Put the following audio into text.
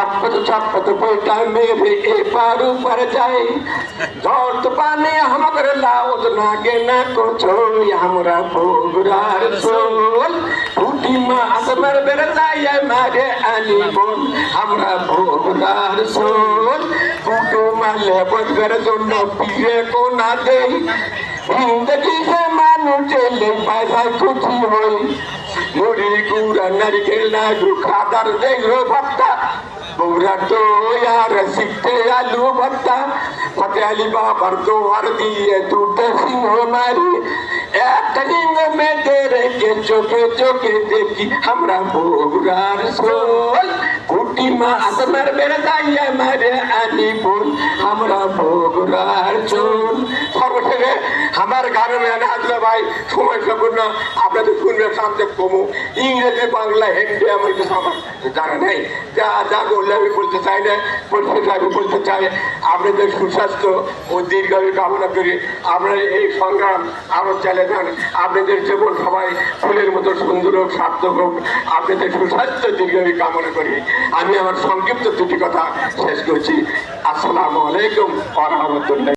चपत चपत बेटा मेरे ए पारू ऊपर जाए। जोत पाने हम कर लाओत ना के ना को छोड़ हमरा भोगरार सोल फूटी माँ असमर बेर बरसाय मारे आली बोल। हमरा भोगरार सोल फूटो माँ ले बद कर दोनो पीरे को ना दे ज़िंदगी से मानू चले पैसा कुछ होई। मुड़ी कूड़ा नरी ना दुखा दर दे रो भक्ता। আলু ভত্তা ফতে আলি বাবার দোয়ার দিয়ে দুটো সিংহ মারি একটা সিংহ মেয়েতে রেখে চোখে চোখে দেখি আমরা বৌরার সোল কুটি মা আসমার বেড়ে দাইয়া মারে আনি বোন আমরা বগুড়ার চোল আমার গানে মেনে আসলে ভাই সময় সবুর না আপনাদের শুনবে শান্তি কমু। ইংরেজি, বাংলা, হিন্দি আমার কিছু আমার জানা নেই? যা যা বললে আমি বলতে চাই না পরিশেষে আমি বলতে চাই আপনাদের সুস্বাস্থ্য ও দীর্ঘায়ু কামনা করি। আপনার এই সংগ্রাম আরও চালিয়ে যান। আপনাদের জীবন সবাই ফুলের মতো সুন্দর হোক, সার্থক হোক। আপনাদের সুস্বাস্থ্য দীর্ঘায়ু কামনা করি। আমি আমার সংক্ষিপ্ত দুটি কথা শেষ করছি। আসসালামু আলাইকুম আ রহমতুল্লাহ।